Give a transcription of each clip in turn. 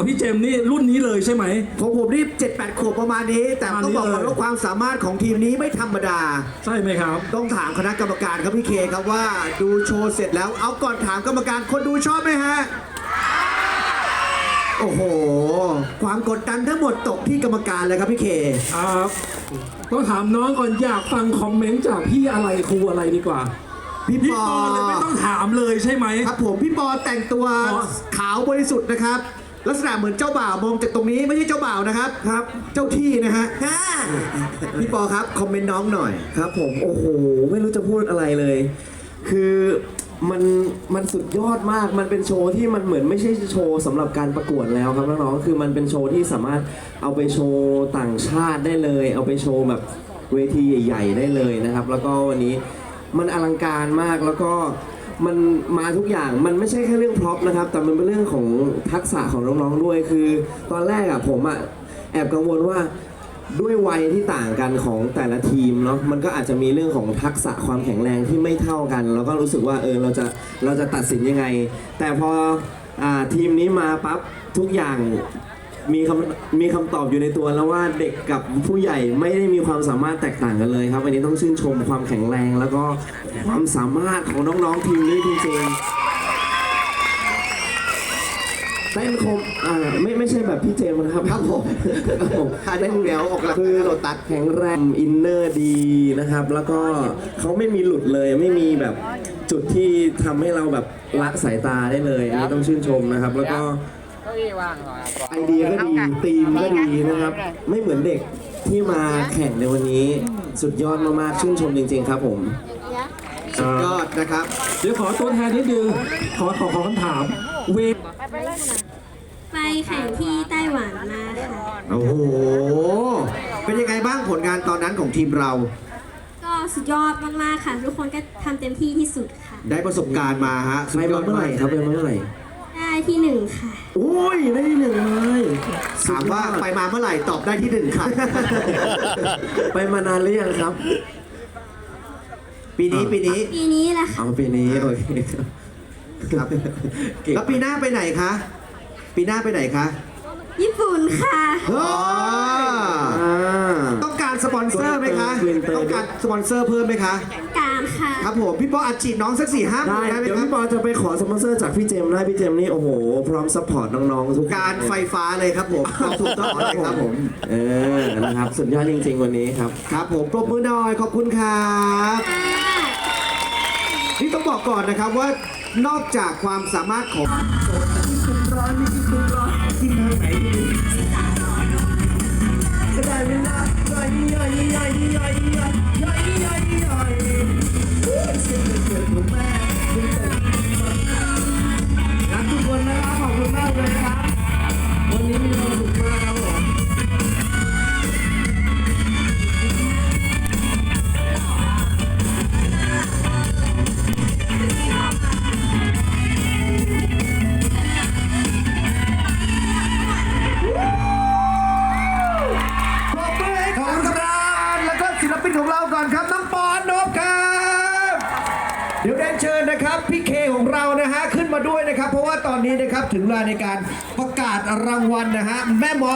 าวพี่เจมส์นี่รุ่นนี้เลยใช่ไหม ของผมนี่7 8ขวบประมาณนี้ แต่ประมาณต้องบอกก่อนนี้เลยว่าความสามารถของทีมนี้ไม่ธรรมดา ใช่ไหมครับ ต้องถามคณะกรรมการครับพี่เคครับว่าดูโชว์เสร็จแล้วเอาก่อนถามกรรมการคนดูชอบไหมฮะ โอ้โห ความกดดันทั้งหมดตกที่กรรมการเลยครับพี่เค ครับต้องถามน้องก่อนอยากฟังคอมเมนต์จากพี่อะไรครูอะไรดีกว่า พี่พี่ปปออเลยไม่ต้องถามเลยใช่ไหม ครับผมพี่ปอแต่งตัวอ๋อขาวบริสุทธิ์นะครับ ลักษณะเหมือนเจ้าบ่าวมองจากตรงนี้ไม่ใช่เจ้าบ่าวนะครับครับ เจ้าที่นะฮะพี่ปอครับคอมเมนต์น้องหน่อย ครับผมโอ้โห ไม่รู้จะพูดอะไรเลย คือมันมันสุดยอดมากมันเป็นโชว์ที่มันเหมือนไม่ใช่โชว์สำหรับการประกวดแล้วครับน้องๆคือมันเป็นโชว์ที่สามารถเอาไปโชว์ต่างชาติได้เลย เอาไปโชว์แบบเวทีใหญ่ ๆ ได้เลยนะครับ แล้วก็วันนี้มันอลังการมากแล้วก็ มันมาทุกอย่างมันไม่ใช่แค่เรื่องพร็อพนะครับ แต่มันเป็นเรื่องของทักษะของน้องๆด้วย คือ ตอนแรกอะผมอะแอบกังวลว่าด้วยวัยที่ต่างกันของแต่ละทีมเนาะมันก็อาจจะมีเรื่องของทักษะความแข็งแรงที่ไม่เท่ากัน แล้วก็รู้สึกว่าเออเราจะเราจะตัดสินยังไง แต่พออทีมนี้มาปั๊บทุกอย่าง มีคำมีคำตอบอยู่ในตัวแล้วว่าเด็กกับผู้ใหญ่ไม่ได้มีความสามารถแตกต่างกันเลยครับวันนี้ต้องชื่นชมความแข็งแรงแล้วก็ความสามารถของน้องๆทีมนี้จริงๆเต้นคมอ่าไม่ไม่ใช่แบบพี่เจมส์นะครับครับผมครับผมท่าเต้นแนวออกหลักคือโลตัสแข็งแรงอินเนอร์ดีนะครับ แล้วก็เขาไม่มีหลุดเลยไม่มีแบบจุดที่ทำให้เราแบบละสายตาได้เลยอันนี้ต้องชื่นชมนะครับ แล้วก็เก้าอี้ว่างหน่อยครับไอเดียก็ดีธีมก็ดีนะครับ ไม่เหมือนเด็กที่มาแข่งในวันนี้ สุดยอดมากๆชื่นชมจริง ๆ ครับผมสุดยอดนะครับ เดี๋ยวขอตัวแทนนิดนึงขอขอขอคำถามเวไปแข่งที่ไต้หวันมาค่ะโอ้โห เป็นยังไงบ้างผลงานตอนนั้นของทีมเรา ก็สุดยอดมากๆค่ะ ทุกคนก็ทำเต็มที่ที่สุดค่ะ ได้ประสบการณ์มาฮะสุไปดยอมาดเมื่อไหร่ครับไปมาเมื่อไหร่ ได้ที่หนึ่งค่ะโอ้ยได้ที่หนึ่งเลยถามว่าไปมาเมื่อไหร่ตอบได้ที่หนึ่งค่ะ ไปมานานหรือยังครับ ปีนี้ปีนี้ปีนี้แหละค่ะ เอาปีนี้โอเคครับครับเก่งแล้วปีหน้าไปไหนคะ ปีหน้าไปไหนคะญี่ปุ่นค่ะ อ๋ออ่าต้องการ สปอนเซอร์ไหมคะเรียนเติมต้องการสปอนเซอร์เพิ่มไหมคะ การค่ะครับผม พี่ปออัดฉีดน้องสักสี่ห้าหได้มื่นได้ไหมเดี๋ยวครับพี่ปอจะไปขอสปอนเซอร์จากพี่เจมส์ได้พี่เจมส์นี่โอ้โห พร้อมซัพพอร์ตน้องๆทุกคนการไฟฟ้าเลยครับผมตอบถูกต้องเลยครับผม เออนะครับสุดยอดจริง ๆ วันนี้ครับ ครับผมปรบมือหน่อยขอบคุณครับ นี่ต้องบอกก่อนนะครับว่านอกจากความสามารถของ รักทุกคนนะครับขอบคุณมากเลยครับ ถึงเวลาในการประกาศรางวัลนะฮะ แม่หมอ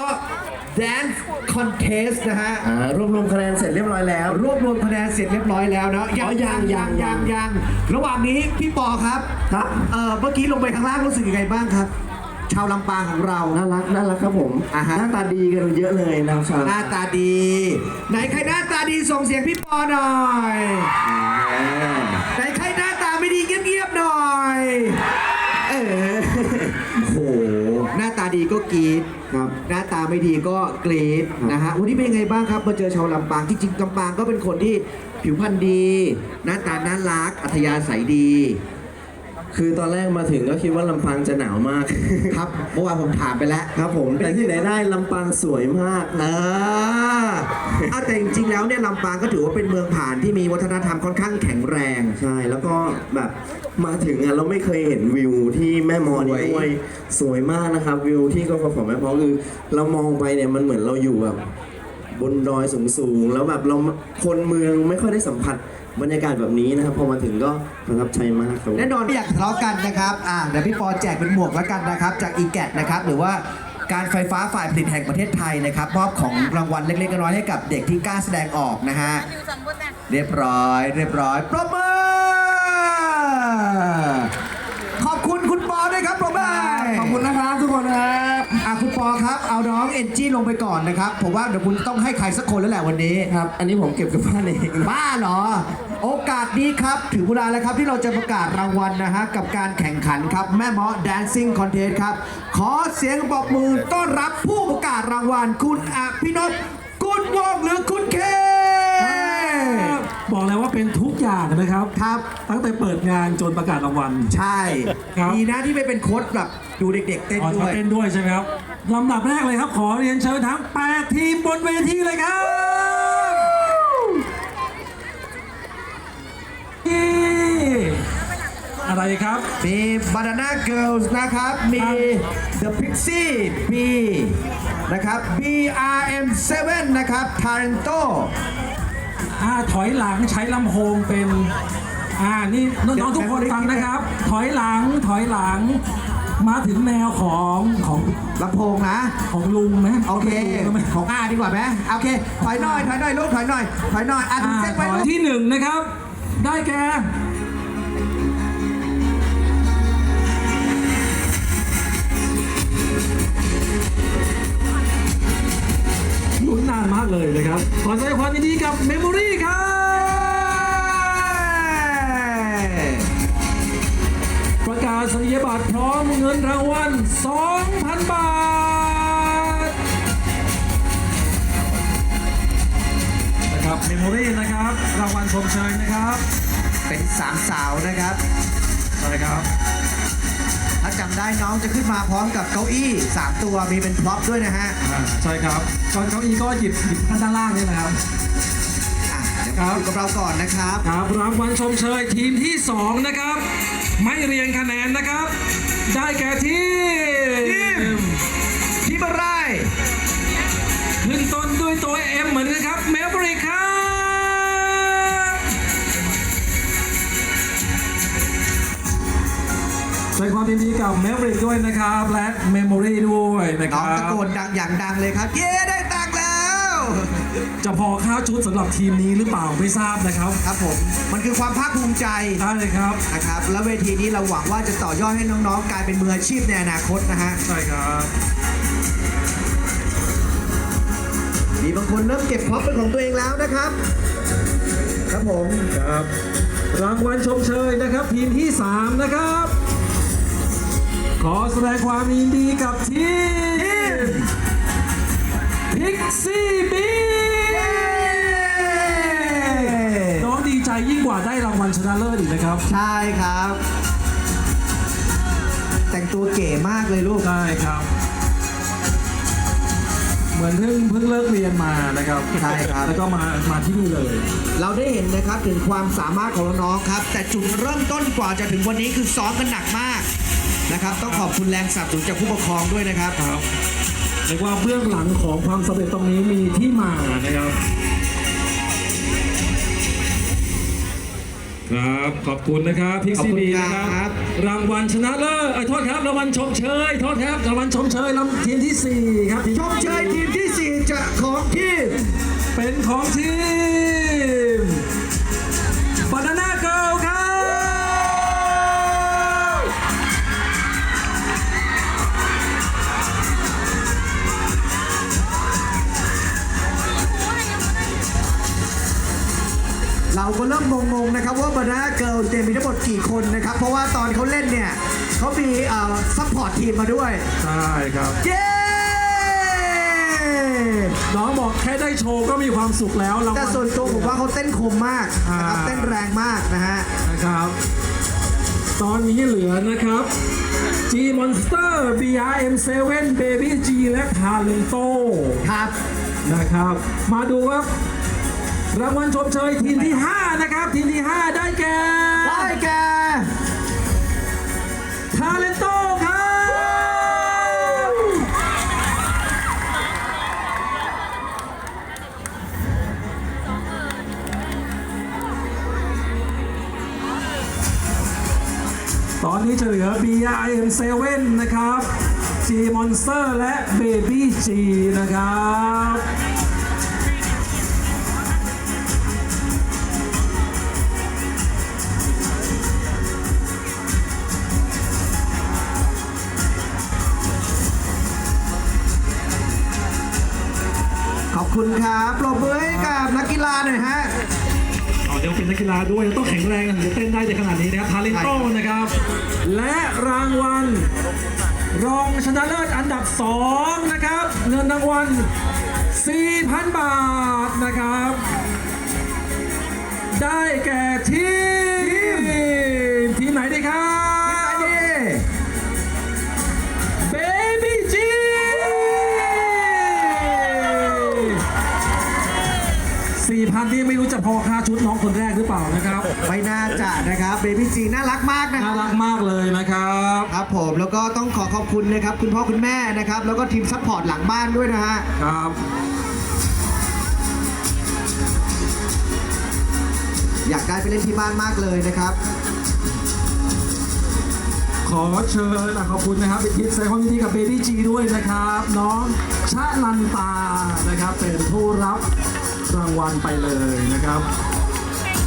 Dance Contest นะฮะ อ่ารวบรวมคะแนนเสร็จเรียบร้อยแล้ว รวบรวมคะแนนเสร็จเรียบร้อยแล้วเนาะยังอ๋อยัยังงยังยัยังง ยังระหว่างนี้พี่ปอครับครับ เอ่อเมื่อกี้ลงไปข้างล่างรู้สึกยังไงบ้างครับ ชาวลำปางของเรา น่ารักน่ารักครับผมอ่าฮะ หน้าตาดีกันเยอะเลยนะครับชาวหน้าตาดี ไหนใครหน้าตาดีส่งเสียงพี่ปอหน่อย ไหนใครหน้า ก็กรีดครับ หน้าตาไม่ดีก็กรีดนะฮะวันนี้เป็นยังไงบ้างครับมาเจอชาวลำปางจริงๆลำปางก็เป็นคนที่ผิวพรรณดี หน้าตาน่ารักอัธยาศัยดี คือตอนแรกมาถึงก็คิดว่าลำปางจะหนาวมาก ครับเมื่อวานผมถามไปแล้วครับผมแต่ที่ไหนได้ลำปางสวยมาก เออเอาแต่จริงๆแล้วเนี่ยลำปางก็ถือว่าเป็นเมืองผ่านที่มีวัฒนธรรมค่อนข้างแข็งแรง ใช่ แล้วก็แบบมาถึงอะเราไม่เคยเห็นวิวที่แม่มอนี่สวยด้วยสวยมากนะครับ วิวที่กฟผแม่พอคือเรามองไปเนี่ยมันเหมือนเราอยู่แบบบนดอยสูงๆแล้วแบบเราคนเมืองไม่ค่อยได้สัมผัส บรรยากาศแบบนี้นะครับพอมาถึงก็ประทับใจมากครับ แน่นอนไม่อยากทะเลาะกันนะครับ อ่าเดี๋ยวพี่ปอแจกเป็นหมวกแล้วกันนะครับ จากอีแกนะครับ หรือว่าการไฟฟ้าฝ่ายผลิตแห่งประเทศไทยนะครับมอบของรางวัลเล็กๆน้อยๆให้กับเด็กที่กล้าแสดงออกนะฮะ เรียบร้อย เรียบร้อย ปรบมือ ขอบคุณคุณปอด้วยครับปรบมือ ขอบคุณนะครับทุกคนครับอะคุณป อครับ เอาน้องเอนจี้ลงไปก่อนนะครับ ผมว่าเดี๋ยวคุณต้องให้ใครสักคนแล้วแหละวันนี้ครับ อันนี้ผมเก็บกับบ้านเองบ้าเหรอ โอกาสนี้ครับถึงเวลาแล้วครับที่เราจะประกาศรางวัลนะฮะกับการแข่งขันครับ แม่หมอ Dancing Contest ครับ ขอเสียงปรบมือต้อนรับผู้ประกาศรางวัลคุณอภินพกุลวงศ์หรือคุณเค บอกเลยว่าเป็นทุกอย่างนะครับ ครับ ตั้งแต่เปิดงานจนประกาศรางวัล ใช่ครับ ดีนะที่ไม่เป็นโค้ดแบบดูเด็ก ๆ เต้นขอด้วยเต้นด้วยใช่ไหมครับลำดับแรกเลยครับ ขอเรียนเชิญทั้ง 8 ทีมบนเวทีเลยครับนี่อะไรครับ มี Banana Girls นะครับ มี The Pixie P นะครับ BRM7 นะครับ Taranto อ่าถอยหลังใช้ลำโพงเป็นอ่านี่น้องๆทุกคนฟังนะครับ ถอยหลังถอยหลัง มาถึงแนวของของลำโพงนะ ของลุงนะโอเคลุงไหมของอาดีกว่าไหมโอเค ถอยหน่อย ถอยหน่อยลูกถอยหน่อย ถอยหน่อยอะถึอ่างเส้นไว้ขอลูกที่หนึ่งนะครับ ได้แก่ลุ้นนานมากเลยนะครับ ขอแสดงความยินดีกับเมมโมรี่ ครับประกาศนียบัตรพร้อมเงินรางวัล 2,000 บาท นะครับเมมโมรี่นะครับ รางวัลชมเชยนะครับ เป็นสามสาวนะครับ ใช่ครับ ถ้าจำได้น้องจะขึ้นมาพร้อมกับเก้าอี้ 3 ตัวมีเป็นพร็อพด้วยนะฮะอ่าใช่ครับก่อนเก้าอี้ก็หยิบหยิบข้างด้านล่างนี่นะครับ อะเดี๋ยวครับ อยู่กับเราก่อนนะครับ ครับรางวัลชมเชยทีมที่ 2 นะครับ ไม่เรียงคะแนนนะครับ ได้แก่ทีมพี่บารายขึ้นต้นด้วยตัว M เหมือนกันครับเมมโมรี่ครับแสดงความยินดีกับเมมโมรี่ด้วยนะครับ และเมมโมรี่ด้วยนะคน้องรัตะบโกนดังอย่างดังเลยครับ เย้ได้ตังค์แล้ว จะพอค่าชุดสำหรับทีมนี้หรือเปล่าไม่ทราบนะครับครับผม มันคือความภาคภูมิใจได้เลยครับ นะครับ แล้วเวทีนี้เราหวังว่าจะต่อยอดให้น้องๆ กลายเป็นมืออาชีพในอนาคตนะฮะ ใช่ครับมีบางคนเริ่มเก็บพร็อพเป็นของตัวเองแล้วนะครับ ครับผม ครับ รางวัลชมเชยนะครับ ทีมที่ 3 นะครับ ขอแสดงความยินดีกับทีมพิกซี่บีน้องดีใจ ยิ่งกว่าได้รางวัลชนะเลิศอีกนะครับ ใช่ครับ แต่งตัวเก๋มากเลยลูกใช่ครับ เหมือนเพิ่งเพิ่งเลิกเรียนมานะครับใช่ครับ แล้วก็มามาที่นี่เลย เราได้เห็นนะครับถึงความสามารถของน้องๆครับ แต่จุดเริ่มต้นกว่าจะถึงวันนี้คือซ้อมกันหนักมากนะครับ ต้องขอบคุณแรงสนับสนุนจากผู้ปกครองด้วยนะครับ ครับเรียกว่าเบื้องหลังของความสำเร็จตรงนี้มีที่มานะครับ ครับ ขอบคุณนะครับพิกขอบซี่คุณบีครันะบครับ รางวัลชนะเลิศเอ้ยโทษครับรางวัลชมเชยโทษครับรางวัลชมเชยลำทีมที่สี่ครับทีชมเชยทีมที่4จะของทีมเป็นของที ราก็เริ่มงงๆนะครับว่าบานาเกิลเต็มมีทั้งหมดกี่คนนะครับ เพราะว่าตอนเขาเล่นเนี่ยเขามีเอ่อซัพพอร์ตทีมมาด้วย ใช่ครับ เย้ น้องบอกแค่ได้โชว์ก็มีความสุขแล้วรางแต่วัลส่วนตัวผมว่าเขาเต้นคมมากนะครับ อ่า เต้นแรงมากนะฮะ นะครับ ตอนนี้เหลือนะครับ G Monster BRM7 Baby G และ Talento ครับ นะครับ มาดูครับ รางวัลชมเชยทีมที่ 5 นะครับ ทีมที่ 5 ได้แก่ได้แก่ Talento ครับตอนนี้จะเหลือ BRM7 นะครับ G Monster และ Baby G นะครับ คุณครับปรบมือให้กับนักกีฬาหน่อยฮะเอาเดี๋ยวเป็นนักกีฬาด้วยต้องแข็งแรงถึงจะเต้นได้ในขนาดนี้นะครับทาเลนโตนะครับ และรางวัล รองชนะเลิศอันดับ 2 นะครับ เงินรางวัล 4,000 บาทนะครับ ได้แก่ทีม 4,000ที่ไม่รู้จะพอค่าชุดน้องคนแรกหรือเปล่านะครับ ไม่น่าจะนะครับเบบี้จีน่ารักมากนะคน่ารับรักมากเลยนะครับ ครับผมแล้วก็ต้องขอขอบคุณนะครับ คุณพ่อคุณแม่นะครับ แล้วก็ทีมซัพพอร์ตหลังบ้านด้วยนะฮะ ครับอยากได้ไปเล่นที่บ้านมากเลยนะครับขขอเชิญนะขอบคุณนะครับเป็นทิปแสดงความยินดีกับเบบี้จีด้วยนะครับ น้องชะนันตานะครับเป็นผู้รับ รางวัลไปเลยนะครับ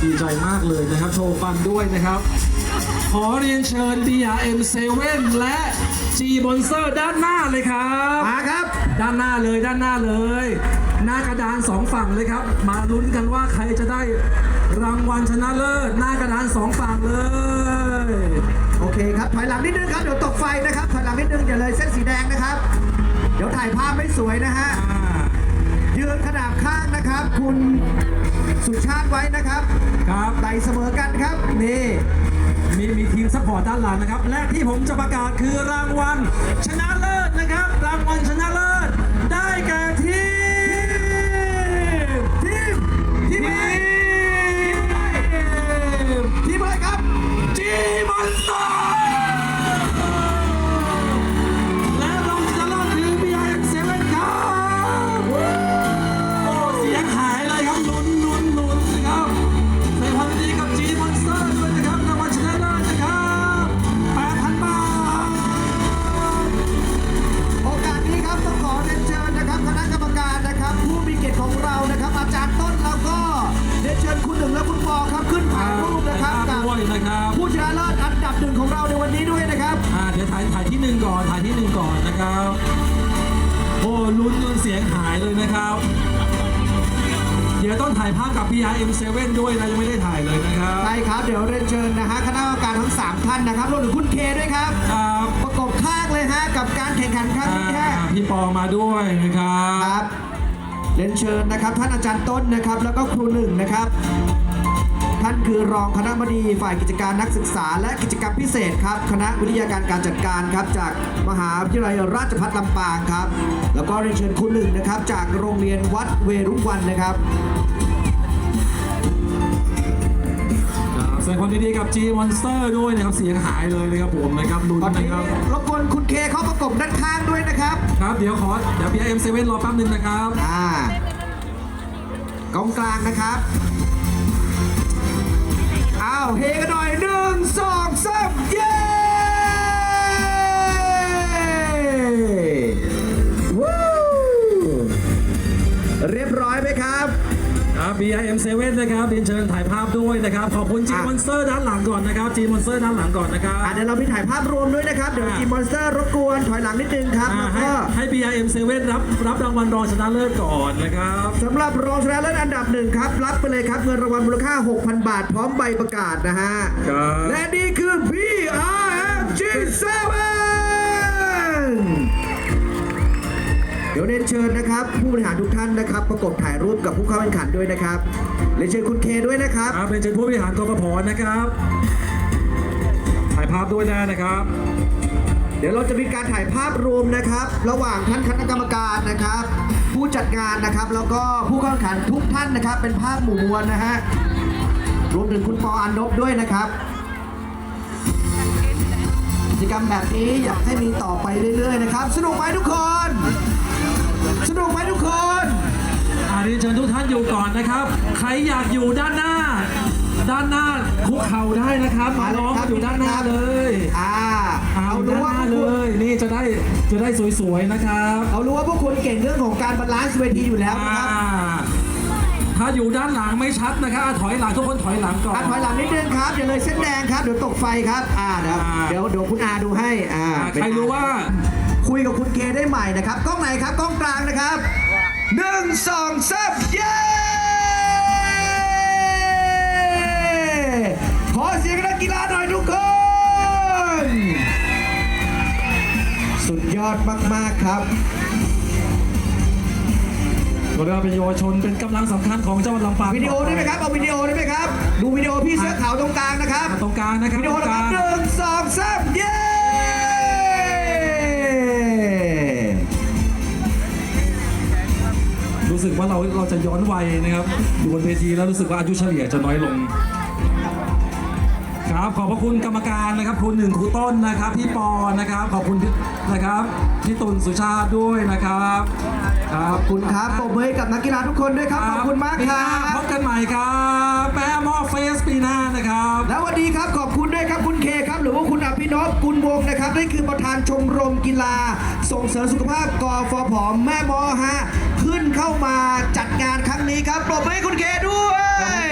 ดีใจมากเลยนะครับ โชว์ฟันด้วยนะครับ ขอเรียนเชิญ BRM7 และ G b o n s e r ด้านหน้าเลยครับ มาครับ ด้านหน้าเลยด้านหน้าเลย หน้ากระดานสองฝั่งเลยครับ มาลุ้นกันว่าใครจะได้รางวัลชนะเลิศหน้ากระดานสองฝั่งเลย โอเคครับถอยหลังนิดนึงครับเดี๋ยวตกไฟนะครับถอยหลังนิดนึงอย่าเลยเส้นสีแดงนะครับ เดี๋ยวถ่ายภาพไม่สวยนะฮะอ่า ยืนขนาบข้างนะครับ คุณสุชาติไว้นะครับครับไต่เสมอกันครับนี่มีมีทีมซัพพอร์ตด้านหลังนะครับ และที่ผมจะประกาศคือรางวัลชนะเลิศนะครับ รางวัลชนะเลิศ ด้วยนะยังไม่ได้ถ่ายเลยนะครับใช่ครับ เดี๋ยวเรียนเชิญนะฮะคณะกรรมการทั้ง 3 ท่านนะครับรวมถึงคุณเคด้วยครับ ครับประกบข้างเลยฮะกับการแข่งขันครั้งอ่านี้ฮะพี่ปอมาด้วยนะครับ ครับเรียนเชิญนะครับ ท่านอาจารย์ต้นนะครับ แล้วก็ครูหนึ่งนะครับ ท่านคือรองคณะบดีฝ่ายกิจการนักศึกษา และกิจกรรมพิเศษครับ คณะวิทยาการการจัดการครับ จากมหาวิทยาลัยราชภัฏลำปางครับ แล้วก็เรียนเชิญครูหนึ่งนะครับ จากโรงเรียนวัดเวรุวันนะครับ สดงความยินดีกับ G Monster ด้วยนะครับเสียงหายเลยนะครับผมนะครับลุ้นตอนนะนี้ครับรบกวนคุณเคเข้าประกบด้านข้างด้วยนะครับ ครับเดี๋ยวขอเดี๋ยว PRM7 รอแป๊บนึงนะครับอ่ากองกลางนะครับ อ้าว เฮกันหน่อยหนึ่งสอง M7 นนะครับเรียนเชิญถ่ายภาพด้วยนะครับ ขอบคุณจีมอนสเตอร์ด้านหลังก่อนนะครับจีมอนสเตอร์ด้านหลังก่อนนะครับเดี๋ยวเราไปถ่ายภาพรวมด้วยนะครับ เดี๋ยวจีมอนสเตอร์รบกวนถอยหลังนิดนึงครับแล้วก็ให้ BR M7 รับรับรางวัลรองชนะเลิศก่อนนะครับสำหรับรองชนะเลิศอันดับหนึ่งครับ รับไปเลยครับเงินรางวัลมูลค่า 6,000 บาท พร้อมใบประกาศนะฮะและนี่คือ BR MG7 ดี๋ยวเรียนเชิญนะครับ ผู้บริหารทุกท่านนะครับ ประกบถ่ายรูปกับผู้เข้าแข่งขันด้วยนะครับเรียนเชิญคุณเคด้วยนะครับ ครับเป็นเชิญผู้บริหารกฟผนะครับ ถ่ายภาพด้วยนะนะครับ เดี๋ยวเราจะมีการถ่ายภาพรวมนะครับ ระหว่างท่านคณะกรรมการนะครับ ผู้จัดงานนะครับ แล้วก็ผู้เข้าแข่งขันทุกท่านนะครับ เป็นภาพหมู่มวลนะฮะรวมถึงคุณปออันนบด้วยนะครับกิจกรรมแบบนี้อยากให้มีต่อไปเรื่อยๆนะครับ สนุกไหมทุกคน สนุกไหมทุกคนอาเรียนเชิญทุกท่านอยู่ก่อนนะครับ ใครอยากอยู่ด้านหน้า ด้านหน้าคุกเข่าได้นะครับมาเลยน้องครับอยู่ด้านหน้าเลยอ่าเอาเอาด้ารู้นหว่าน้าพวกเลคุณยนี่จะได้จะได้สวยๆนะครับเอารู้ว่าพวกคุณเก่งเรื่องของการบาลานซ์เวทีอยู่แล้วนะอ่าครับถ้าอยู่ด้านหลังไม่ชัดนะครับอะถอยหลังทุกคนถอยหลังก่อนอะถอยหลังนิดนึงครับอย่าเลยเส้นแดงครับเดี๋ยวตกไฟครับ อ่าเดี๋ยวอ่าเดี๋ยวเดี๋ยวคุณอาดูให้อ่าอ่าเป็นใครรู้ว่า คุยกับคุณเคได้ใหม่นะครับกล้องไหนครับกล้องกลางนะครับหนึ่งสองสามเย้ขอเสียงนักกีฬาหน่อยทุกคน สุดยอดมาก ๆ ครับเราเรียกว่าเป็นเยาวชนเป็นกำลังสำคัญของจังหวัดลำปางวิดีโอได้ไหมครับ เอาวิดีโอได้ไหมครับ ดูวิดีโอพี่เสื้อขาวตรงกลางนะครับ ตรงกลางนะครับวิดีโอตรงนะกครับลางหนึ่งสองสามเย้ รู้สึกว่าเราเราจะย้อนวัยนะครับอยู่บนเวทีแล้วรู้สึกว่าอายุเฉลี่ยจะน้อยลง ครับขอบพระคุณกรรมการนะครับครูหนึ่งครูต้นนะครับพี่ปอนะครับ ขอบคุณพี่นะครับพี่ตุลสุชาติด้วยนะครับครับขอบคุณครับปรบมือให้กับนักกีฬาทุกคนด้วยครับขอบคุณมากปีคหรัน้าพบบกันใหม่ครับแปะหม้อเฟสปีหน้านะครับ แล้ววันดีครับขอบคุณ ด้วยครับคุณเคครับหรือว่าคุณอภินพกุลวงนะครับนั่นคือประธานชมรมกีฬา ส่งเสริมสุขภาพกฟผแม่มอฮะขึ้นเข้ามาจัดงานครั้งนี้ครับปรบมือให้คุณเคด้วย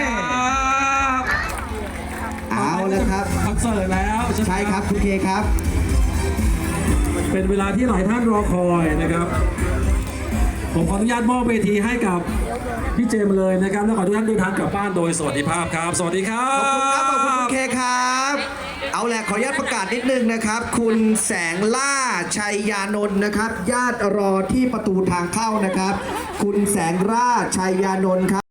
เอาแล้วครับคอนเสิร์ตแล้วไหมใช่ครับคุณเคครับ เป็นเวลาที่หลายท่านรอคอยนะครับผมขออนุญาตมอบเวทีให้กับพี่เจมส์เลยนะครับ แล้วขอทุกท่านเดินทางกลับบ้านโดยสวัสดิภาพครับ สวัสดีครับ ขอบคุณครับ ขอบคุณคุณเคครับ เอาแหละขออนุญาตประกาศนิดนึงนะครับ คุณแสงล่าชัยยานนท์นะครับ ญาติรอที่ประตูทางเข้านะครับ คุณแสงล่าชัยยานนท์ครับ